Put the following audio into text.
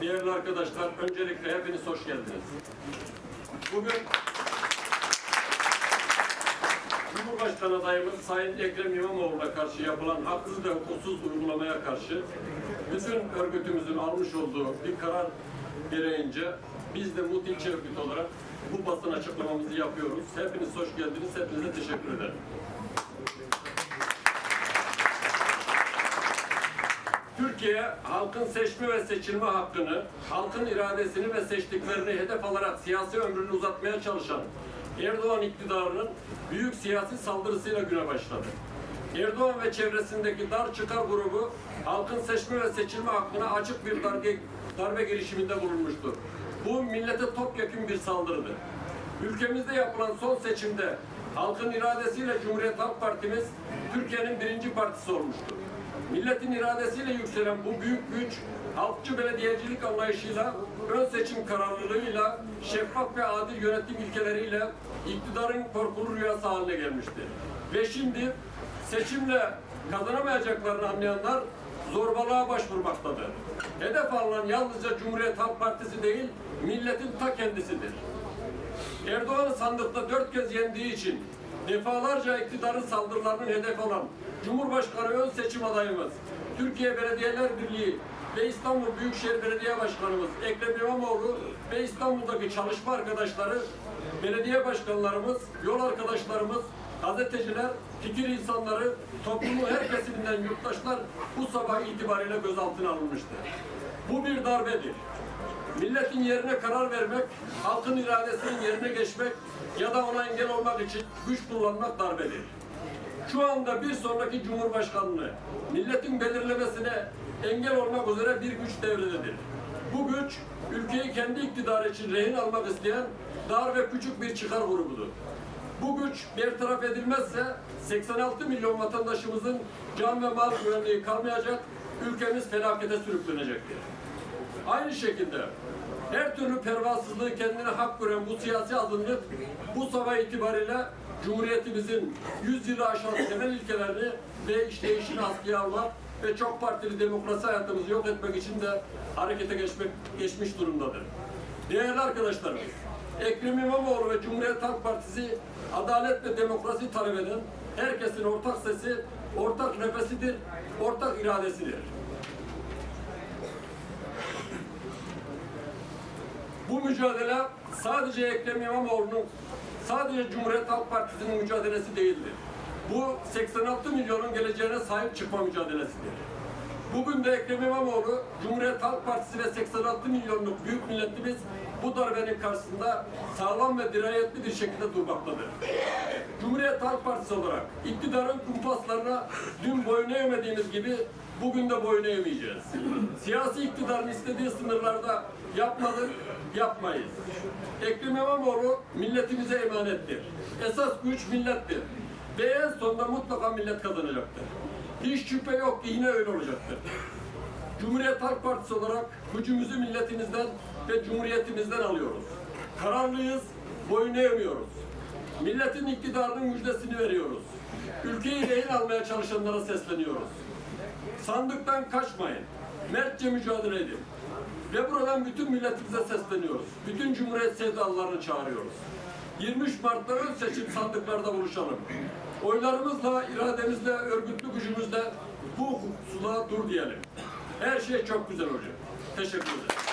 değerli arkadaşlar, öncelikle hepiniz hoş geldiniz. Bugün Cumhurbaşkanı adayımız Sayın Ekrem İmamoğlu'na karşı yapılan haksız ve hukuksuz uygulamaya karşı bütün örgütümüzün almış olduğu bir karar gereğince biz de MUT ilçe örgütü olarak bu basın açıklamamızı yapıyoruz. Hepiniz hoş geldiniz. Hepinize teşekkür ederim. Türkiye halkın seçme ve seçilme hakkını, halkın iradesini ve seçtiklerini hedef alarak siyasi ömrünü uzatmaya çalışan Erdoğan iktidarının büyük siyasi saldırısıyla güne başladı. Erdoğan ve çevresindeki dar çıkar grubu halkın seçme ve seçilme hakkına açık bir darbe, darbe girişiminde bulunmuştur. Bu millete topyekun bir saldırıdır. Ülkemizde yapılan son seçimde halkın iradesiyle Cumhuriyet Halk Partimiz Türkiye'nin birinci partisi olmuştur. Milletin iradesiyle yükselen bu büyük güç, halkçı belediyecilik anlayışıyla, ön seçim kararlılığıyla, şeffaf ve adil yönetim ilkeleriyle iktidarın korkulu rüyası haline gelmiştir. Ve şimdi seçimle kazanamayacaklarını anlayanlar zorbalığa başvurmaktadır. Hedef alınan yalnızca Cumhuriyet Halk Partisi değil, milletin ta kendisidir. Erdoğan'ı sandıkta dört kez yendiği için defalarca iktidarın saldırılarının hedef alan Cumhurbaşkanı ön seçim adayımız, Türkiye Belediyeler Birliği ve İstanbul Büyükşehir Belediye Başkanımız Ekrem İmamoğlu ve İstanbul'daki çalışma arkadaşları, belediye başkanlarımız, yol arkadaşlarımız, gazeteciler, fikir insanları, toplumun her kesiminden yurttaşlar bu sabah itibariyle gözaltına alınmıştır. Bu bir darbedir. Milletin yerine karar vermek, halkın iradesinin yerine geçmek ya da ona engel olmak için güç kullanmak darbedir. Şu anda bir sonraki Cumhurbaşkanlığı milletin belirlemesine engel olmak üzere bir güç devrededir. Bu güç ülkeyi kendi iktidarı için rehin almak isteyen dar ve küçük bir çıkar grubudur. Bu güç bertaraf edilmezse 86 milyon vatandaşımızın can ve mal güvenliği kalmayacak, ülkemiz felakete sürüklenecektir. Aynı şekilde her türlü pervasızlığı kendine hak gören bu siyasi azınlık bu sabah itibariyle Cumhuriyetimizin 100 yılı aşan temel ilkelerini ve işleyişini askıya almak ve çok partili demokrasi hayatımızı yok etmek için de harekete geçmek, geçmiş durumdadır. Değerli arkadaşlarımız, Ekrem İmamoğlu ve Cumhuriyet Halk Partisi adalet ve demokrasi talep eden herkesin ortak sesi, ortak nefesidir, ortak iradesidir. Bu mücadele sadece Ekrem İmamoğlu'nun, sadece Cumhuriyet Halk Partisi'nin mücadelesi değildir. Bu 86 milyonun geleceğine sahip çıkma mücadelesidir. Bugün de Ekrem İmamoğlu, Cumhuriyet Halk Partisi ve 86 milyonluk büyük milletimiz bu darbenin karşısında sağlam ve dirayetli bir şekilde durmaktadır. Cumhuriyet Halk Partisi olarak iktidarın kumpaslarına dün boyun eğmediğimiz gibi bugün de boyun eğmeyeceğiz. Siyasi iktidarın istediği sınırlarda yapmadık, yapmayız. Ekrem İmamoğlu milletimize emanettir. Esas güç millettir. Ve en sonunda mutlaka millet kazanacaktır. Hiç şüphe yok ki yine öyle olacaktır. Cumhuriyet Halk Partisi olarak gücümüzü milletimizden ve cumhuriyetimizden alıyoruz. Kararlıyız, boyun eğmiyoruz. Milletin iktidarının müjdesini veriyoruz. Ülkeyi rehin almaya çalışanlara sesleniyoruz. Sandıktan kaçmayın. Mertçe mücadele edin. Ve buradan bütün milletimize sesleniyoruz. Bütün Cumhuriyet sevdalılarını çağırıyoruz. 23 Mart'ta ön seçim sandıklarda buluşalım. Oylarımızla, irademizle, örgütlü gücümüzle bu hukuksuzluğa dur diyelim. Her şey çok güzel olacak. Teşekkür ederim.